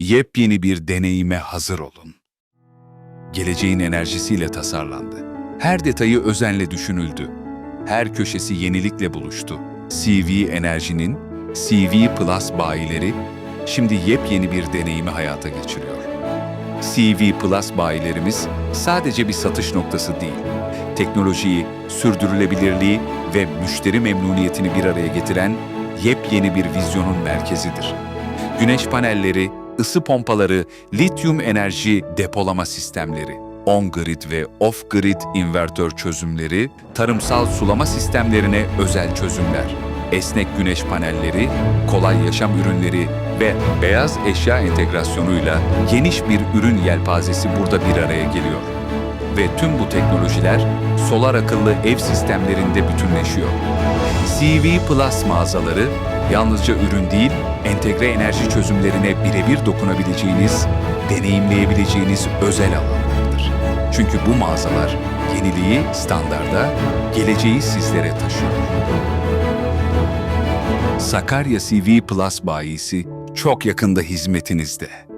Yepyeni bir deneyime hazır olun. Geleceğin enerjisiyle tasarlandı. Her detayı özenle düşünüldü. Her köşesi yenilikle buluştu. CV Enerji'nin CV Plus bayileri şimdi yepyeni bir deneyimi hayata geçiriyor. CV Plus bayilerimiz sadece bir satış noktası değil, teknolojiyi, sürdürülebilirliği ve müşteri memnuniyetini bir araya getiren yepyeni bir vizyonun merkezidir. Güneş panelleri, ısı pompaları, lityum enerji depolama sistemleri, on-grid ve off-grid invertör çözümleri, tarımsal sulama sistemlerine özel çözümler, esnek güneş panelleri, kolay yaşam ürünleri ve beyaz eşya entegrasyonuyla geniş bir ürün yelpazesi burada bir araya geliyor. Ve tüm bu teknolojiler solar akıllı ev sistemlerinde bütünleşiyor. CV Plus mağazaları yalnızca ürün değil, entegre enerji çözümlerine birebir dokunabileceğiniz, deneyimleyebileceğiniz özel alanlardır. Çünkü bu mağazalar yeniliği standarda, geleceği sizlere taşıyor. Sakarya CV Plus bayisi çok yakında hizmetinizde.